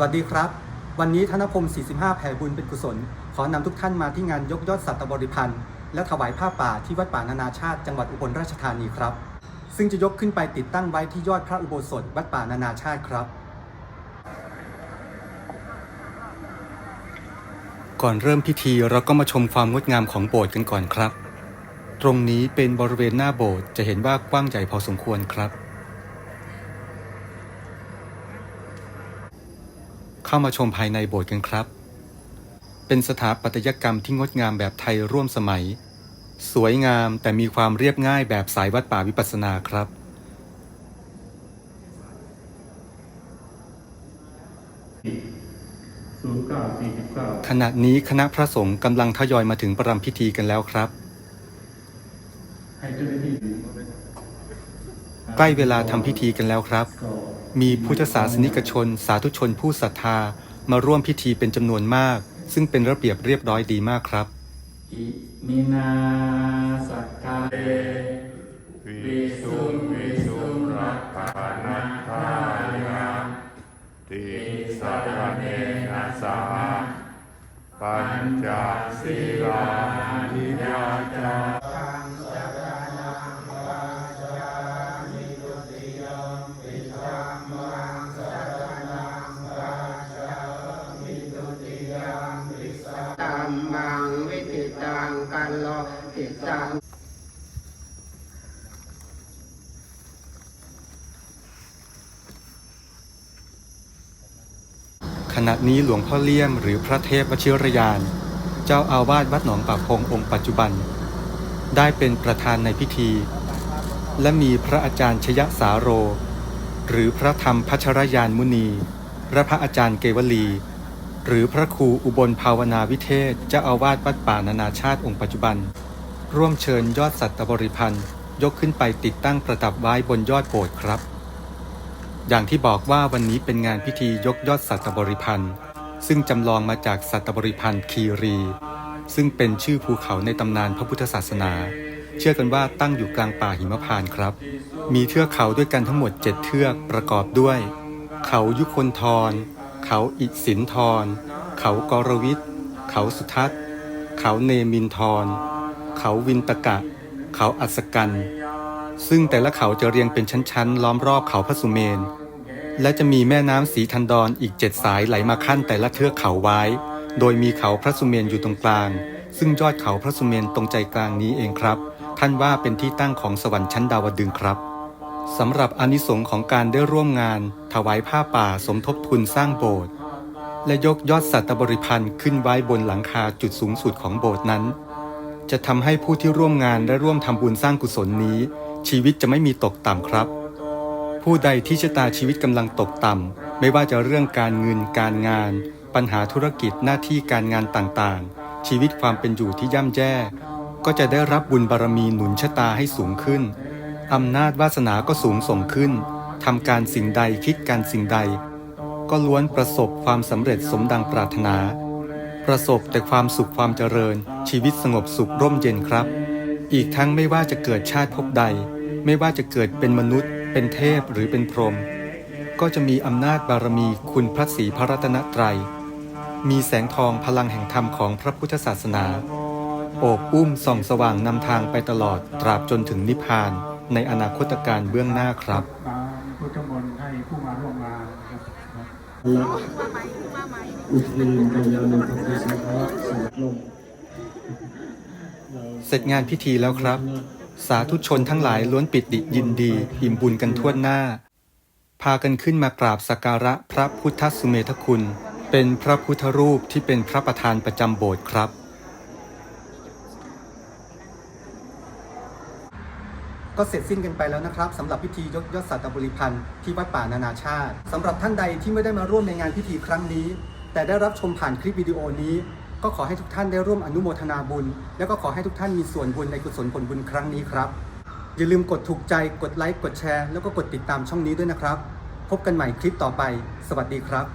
วัสดีครับ วันนี้ธนพงศ์45 แผ่บุญเป็นกุศล ขอนำทุกท่านมาที่งานยกยอดสัตบริพันธ์และถวายผ้าป่าที่วัดป่านานาชาติจังหวัดอุบลราชธานีครับ ซึ่งจะยกขึ้นไปติดตั้งไว้ที่ยอดพระอุโบสถวัดป่านานาชาติครับ ก่อนเริ่มพิธีเราก็มาชมความงดงามของโบสถ์กันก่อนครับ ตรงนี้เป็นบริเวณหน้าโบสถ์จะเห็นว่ากว้างใหญ่พอสมควรครับ เข้ามาชมภายในโบสถ์กันครับ เป็นสถาปัตยกรรมที่งดงามแบบไทยร่วมสมัย สวยงามแต่มีความเรียบง่ายแบบสายวัดป่าวิปัสสนาครับศูนย์เก้าสี่สิบเก้าขณะนี้คณะพระสงฆ์กำลังทยอยมาถึงประรำพิธีกันแล้วครับให้เจ้าหน้าที่ ใกล้เวลาทำพิธีกันแล้วครับ มีพุทธศาสนิกชน สาธุชนผู้ศรัทธามาร่วมพิธีเป็นจำนวนมาก ซึ่งเป็นระเบียบเรียบร้อยดีมากครับอิมินาสักกาเตวิสุงวิสุงรักขานัทายาติสารเนนะสาปัญจศีลานิยาจา ขณะนี้หลวงพ่อเลี่ยมหรือพระเทพวชิรยาน เจ้าอาวาสวัดหนองป่าพงองค์ปัจจุบัน ได้เป็นประธานในพิธี และมีพระอาจารย์ชยสาโร หรือพระธรรมพัชรยานมุนีและพระอาจารย์เกวลี หรือพระครูอุบลภาวนาวิเทศเจ้าอาวาสวัดป่านานาชาติองค์ปัจจุบัน ร่วมเชิญยอดสัตบริพันธ์ยกขึ้นไปติดตั้งประดับไว้บนยอดโบสถ์ครับ อย่างที่บอกว่าวันนี้เป็นงานพิธียกยอดสัตบริพันธ์ซึ่งจำลองมาจากสัตบริพันธ์คีรี ซึ่งเป็นชื่อภูเขาในตำนานพระพุทธศาสนา เชื่อกันว่าตั้งอยู่กลางป่าหิมพานต์ครับ มีเทือกเขาด้วยกันทั้งหมด7เทือกประกอบด้วย เขายุคนทร เขาอิสินทร เขากรวิทย์เขาสุทัศน์ เขาเนมินทร เขาวินตกะ เขาอัศกัน ซึ่งแต่ละเขาจะเรียงเป็นชั้นๆ ล้อมรอบเขาพระสุเมน และจะมีแม่น้ำสีทันดอนอีกเจ็ดสายไหลมาขั้นแต่ละเทือกเขาไว้ โดยมีเขาพระสุเมนอยู่ตรงกลาง ซึ่งยอดเขาพระสุเมนตรงใจกลางนี้เองครับ ท่านว่าเป็นที่ตั้งของสวรรค์ชั้นดาวดึงครับสำหรับอนิสงส์ของการได้ร่วมงาน ถวายผ้าป่าสมทบทุนสร้างโบสถ์และยกยอดสัตบริพันธ์ขึ้นไว้บนหลังคาจุดสูงสุดของโบสถ์นั้น จะทำให้ผู้ที่ร่วมงานและร่วมทำบุญสร้างกุศลนี้ ชีวิตจะไม่มีตกต่ำครับ ผู้ใดที่ชะตาชีวิตกำลังตกต่ำ ไม่ว่าจะเรื่องการเงินการงาน ปัญหาธุรกิจหน้าที่การงานต่างๆ ชีวิตความเป็นอยู่ที่ย่ำแย่ ก็จะได้รับบุญบารมีหนุนชะตาให้สูงขึ้นอำนาจวาสนาก็สูงส่งขึ้นทำการสิ่งใดคิดการสิ่งใด ก็ล้วนประสบความสำเร็จสมดังปรารถนา ประสบแต่ความสุขความเจริญ ชีวิตสงบสุขร่มเย็นครับ อีกทั้งไม่ว่าจะเกิดชาติภพใด ไม่ว่าจะเกิดเป็นมนุษย์ เป็นเทพหรือเป็นพรหมก็จะมีอำนาจบารมีคุณพระศรีพระรัตนตรัย มีแสงทองพลังแห่งธรรมของพระพุทธศาสนาโอบอุ้มส่องสว่างนำทางไปตลอดตราบจนถึงนิพพานในอนาคตการเบื้องหน้าครับมาพุทธมนต์ให้ผู้มาร่วมงานนะครับอุทินกัลยาณธรรมสังฆะสวดลงเสร็จงานพิธีแล้วครับ สาธุชนทั้งหลายล้วนปิติยินดี อิ่มบุญกันทั่วหน้า พากันขึ้นมากราบสักการะพระพุทธสุเมธคุณ เป็นพระพุทธรูปที่เป็นพระประธานประจำโบสถ์ครับ ก็เสร็จสิ้นกันไปแล้วนะครับสำหรับพิธียกยอดสัตบริพันธ์ที่วัดป่านานาชาติสำหรับท่านใดที่ไม่ได้มาร่วมในงานพิธีครั้งนี้ แต่ได้รับชมผ่านคลิปวิดีโอนี้ ก็ขอให้ทุกท่านได้ร่วมอนุโมทนาบุญ แล้วก็ขอให้ทุกท่านมีส่วนบุญในกุศลผลบุญครั้งนี้ครับ อย่าลืมกดถูกใจกดไลค์กดแชร์ แล้วก็กดติดตามช่องนี้ด้วยนะครับ พบกันใหม่คลิปต่อไป สวัสดีครับ